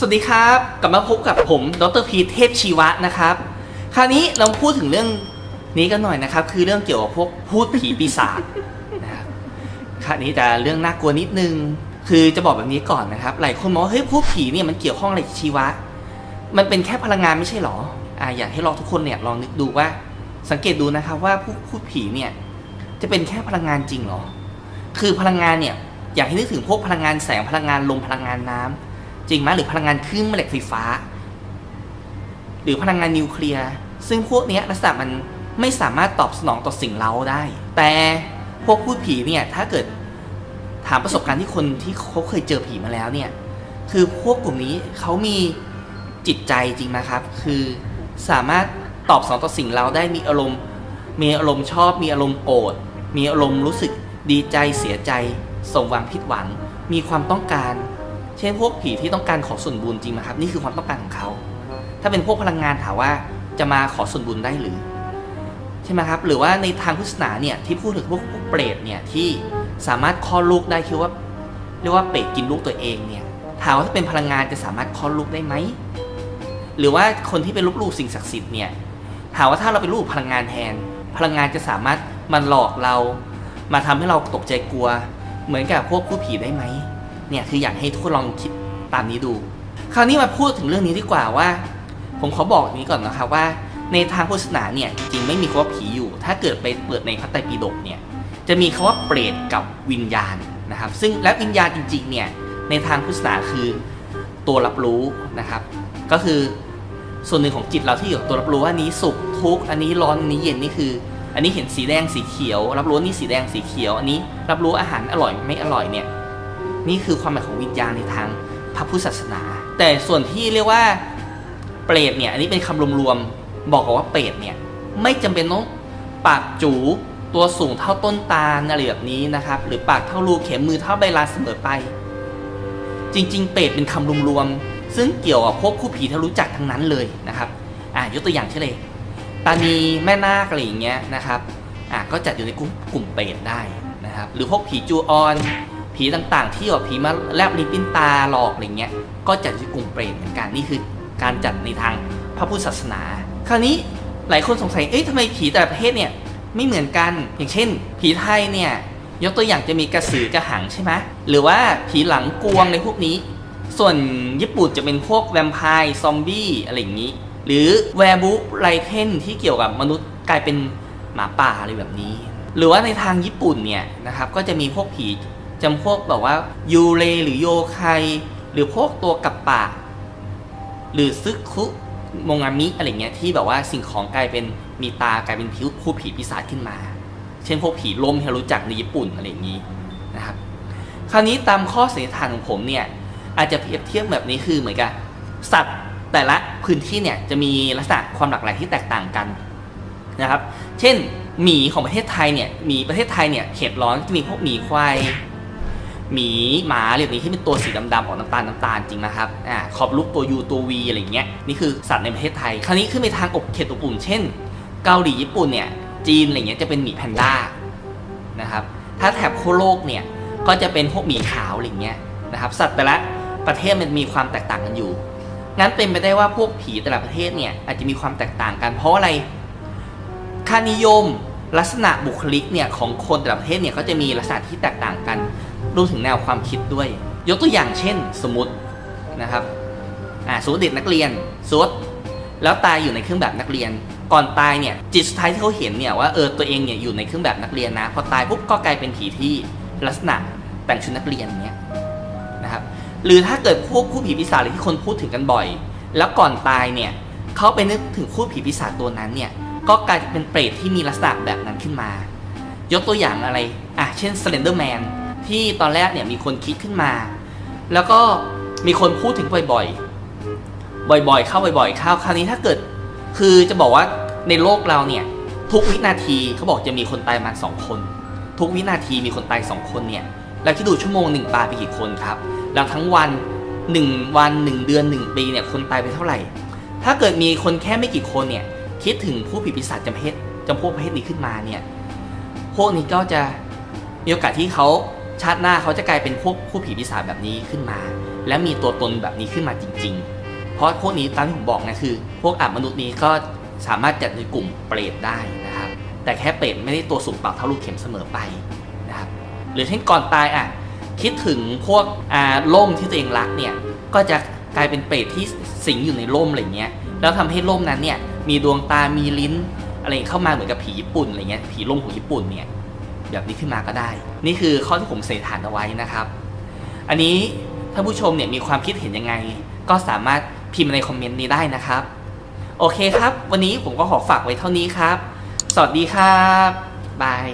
สวัสดีครับ กลับมาพบกับผมดรพีเทพชีวะนะครับ คราวนี้เราพูดถึงเรื่องนี้กันหน่อยนะครับ คือเรื่องเกี่ยวกับพวกพูดผีปีศาจนะครับคราวนี้จะเรื่องน่ากลัวนิดนึง คือจะบอกแบบนี้ก่อนนะครับ หลายคนมองว่าเฮ้ยพูดผีเนี่ยมันเกี่ยวข้องอะไรกับชีวะ มันเป็นแค่พลังงานไม่ใช่หรออ่าอยากให้ลองทุกคนเนี่ยลองนึกดูว่า สังเกตดูนะครับว่าพูดพูดผีเนี่ยจะเป็นแค่พลังงานจริงเหรอ คือพลังงานเนี่ยอยากให้นึกถึงพวกพลังงานแสงพลังงานลมพลังงานน้ำ จริงไหมหรือพลังงานคลื่นแม่เหล็กไฟฟ้า หรือพลังงานนิวเคลียร์ซึ่งพวกนี้ลักษณะมันไม่สามารถตอบสนองต่อสิ่งเร้าได้ แต่พวกพูดผีเนี่ยถ้าเกิดถามประสบการณ์ที่คนที่เขาเคยเจอผีมาแล้วเนี่ยคือพวกกลุ่มนี้เขามีจิตใจจริงนะครับ คือสามารถตอบสนองต่อสิ่งเราได้มีอารมณ์ มีอารมณ์ชอบ มีอารมณ์โกรธมีอารมณ์รู้สึกดีใจเสียใจสมหวังผิดหวัง มีความต้องการ เช่นพวกผีที่ต้องการขอส่วนบุญจริงไหมครับ นี่คือความต้องการของเขา ถ้าเป็นพวกพลังงานถามว่าจะมาขอส่วนบุญได้หรือ ใช่ไหมครับ หรือว่าในทางพุทธศาสนาเนี่ยที่พูดถึงพวกพวกเปรตเนี่ยที่สามารถคลอดลูกได้คือว่า เรียกว่าเปรตกินลูกตัวเองเนี่ยถามว่าถ้าเป็นพลังงานจะสามารถคลอดลูกได้ไหมหรือว่าคนที่เป็นลูกลูกสิ่งศักดิ์สิทธิ์เนี่ยถามว่าถ้าเราเป็นลูกพลังงานแทน พลังงานจะสามารถมันหลอกเรา มาทำให้เราตกใจกลัว เหมือนกับพวกผู้ผีได้ไหม เนี่ยคืออยากให้ทุกคนลองคิดตามนี้ดู คราวนี้มาพูดถึงเรื่องนี้ดีกว่าว่า ผมขอบอกนี้ก่อนนะครับว่า ในทางพุทธศาสนาเนี่ยจริงไม่มีคำว่าผีอยู่ ถ้าเกิดไปเปิดในพระไตรปิฎกเนี่ยจะมีคำว่าเปรตกับวิญญาณนะครับ ซึ่งและวิญญาณจริงๆเนี่ยในทางพุทธศาสนาคือตัวรับรู้นะครับ ก็คือส่วนหนึ่งของจิตเราที่อยู่กับตัวรับรู้ว่านี้สุขทุกข์อันนี้ร้อนอันนี้เย็นนี่คือ อันนี้เห็นสีแดงสีเขียว รับรู้นี่สีแดงสีเขียว อันนี้รับรู้อาหารอร่อยไม่อร่อยเนี่ย นี่คือความหมายของวิญญาณในทางพระพุทธศาสนา แต่ส่วนที่เรียกว่าเปรตเนี่ย อันนี้เป็นคำรวมๆ บอกว่าเปรตเนี่ย ไม่จำเป็นต้องปากจูตัวสูงเท่าต้นตาลอะไรแบบนี้นะครับ หรือปากเท่ารูเข็มมือเท่าใบลานเสมอไป จริง ๆ เปรตเป็นคำรวมๆ ซึ่งเกี่ยวกับพวกผู้ผีที่รู้จักทั้งนั้นเลยนะครับอะยกตัวอย่างเช่นเลยตานีแม่นาคอะไรอย่างเงี้ยนะครับอะก็จัดอยู่ในกลุ่มกลุ่มเปรตได้นะครับ หรือพวกผีจูออน ผีต่างๆ ที่แบบผีมาแลบลิ้นปิ้นตาหลอกอะไรเงี้ยก็จัดอยู่กลุ่มเปรตเหมือนกันนี่คือการจัดในทางพระพุทธศาสนา คราวนี้หลายคนสงสัยเอ๊ะทำไมผีแต่ละประเทศเนี่ยไม่เหมือนกันอย่างเช่น ผีไทยเนี่ยยกตัวอย่างจะมีกระสือกระหังใช่ไหมหรือว่าผีหลังกวงในพวกนี้ ส่วนญี่ปุ่นจะเป็นพวกแวมไพร์ซอมบี้อะไรอย่างนี้ หรือแวร์บูไรเทนที่เกี่ยวกับมนุษย์กลายเป็นหมาป่าอะไรแบบนี้ หรือว่าในทางญี่ปุ่นเนี่ยนะครับก็จะมีพวกผี จำพวกแบบว่ายูเรหรือโยไคหรือพวกตัวกับปะ หรือซึคุมงามิอะไรเงี้ยที่แบบว่าสิ่งของกลายเป็นมีตากลายเป็นผิวผู้ผีปีศาจขึ้นมา เช่นพวกผีลมที่เรารู้จักในญี่ปุ่นอะไรอย่างนี้นะครับ คราวนี้ตามข้อสันนิษฐานของผมเนี่ยอาจจะเปรียบเทียบแบบนี้คือเหมือนกับสัตว์แต่ละพื้นที่เนี่ยจะมีลักษณะความหลากหลายที่แตกต่างกันนะครับ เช่นหมีของประเทศไทยเนี่ยหมีประเทศไทยเนี่ยเขตร้อนจะมีพวกหมีควาย หมีหมาอะไรแบบนี้ที่เป็นตัวสีดำๆออกน้ำตาลน้ำตาลจริงนะครับอ่าขอบลูกตัวยูตัววีอะไรอย่างเงี้ยนี่คือสัตว์ในประเทศไทย คราวนี้ขึ้นไปทางอบเขตอบอุ่นเช่น เกาหลีญี่ปุ่นเนี่ยจีนอะไรเงี้ยจะเป็นหมีแพนด้านะครับถ้าแถบขั้วโลกเนี่ยก็จะเป็นพวกหมีขาวอะไรเงี้ยนะครับสัตว์แต่ละประเทศมันมีความแตกต่างกันอยู่งั้นเป็นไปได้ว่าพวกผีแต่ละประเทศเนี่ยอาจจะมีความแตกต่างกันเพราะอะไรค่านิยมลักษณะบุคลิกเนี่ยของคนแต่ละประเทศเนี่ยก็จะมีลักษณะที่แตกต่างกัน รวมถึงแนวความคิดด้วย ยกตัวอย่างเช่นสมมตินะครับอ่าสมมติเด็กนักเรียนสมมติแล้วตายอยู่ในเครื่องแบบนักเรียน ก่อนตายเนี่ยจิตสุดท้ายที่เขาเห็นเนี่ยว่าเออตัวเองเนี่ยอยู่ในเครื่องแบบนักเรียนนะพอตายปุ๊บก็กลายเป็นผีที่ลักษณะแต่งชุดนักเรียนเนี่ยนะครับหรือถ้าเกิดพวกผู้ผีปีศาจอะไรที่คนพูดถึงกันบ่อย แล้วก่อนตายเนี่ยเขาไปนึกถึงผู้ผีปีศาจตัวนั้นเนี่ยก็กลายเป็นเปรตที่มีลักษณะแบบนั้นขึ้นมา ยกตัวอย่างอะไรอะเช่น Slender Man ที่ตอนแรกเนี่ยมีคนคิดขึ้นมา แล้วก็มีคนพูดถึงบ่อยๆ บ่อยๆ เข้าบ่อยๆเข้าคราวนี้ถ้าเกิด คือจะบอกว่าในโลกเราเนี่ย ทุกวินาทีเขาบอกจะมีคนตายประมาณสองคน ทุกวินาทีมีคนตายสองคนเนี่ยเราคิดดูชั่วโมงหนึ่งตายไปกี่คนครับแล้วทั้งวันหนึ่งวันหนึ่งเดือนหนึ่งปีเนี่ยคนตายไปเท่าไหร่ ถ้าเกิดมีคนแค่ไม่กี่คนเนี่ยคิดถึงผู้ผีปีศาจจำเพศจำพวกประเภทนี้ขึ้นมาเนี่ยพวกนี้ก็จะมีโอกาสที่เขา ชาติหน้าเขาจะกลายเป็นพวกผู้ผีปีศาจแบบนี้ขึ้นมา และมีตัวตนแบบนี้ขึ้นมาจริง ๆ เพราะพวกนี้ตามที่ผมบอกนะคือ พวกอาบมนุษย์นี้ก็สามารถจัดในกลุ่มเปรตได้นะครับ แต่แค่เปรตไม่ได้ตัวสูงเปล่าเท่าลูกเข็มเสมอไปนะครับหรือเช่นก่อนตายอะคิดถึงพวกอ่าล่มที่ตัวเองรักเนี่ยก็จะกลายเป็นเปรตที่สิงอยู่ในร่มอะไรเงี้ยแล้วทำให้ร่มนั้นเนี่ยมีดวงตามีลิ้นอะไรเข้ามาเหมือนกับผีญี่ปุ่นอะไรเงี้ยผีร่มของญี่ปุ่นเนี่ย แบบนี้ขึ้นมาก็ได้ นี่คือข้อที่ผมเสนฐานเอาไว้นะครับ อันนี้ท่านผู้ชมเนี่ยมีความคิดเห็นยังไง ก็สามารถพิมพ์ในคอมเมนต์นี้ได้นะครับ โอเคครับ วันนี้ผมก็ขอฝากไว้เท่านี้ครับ สวัสดีครับบาย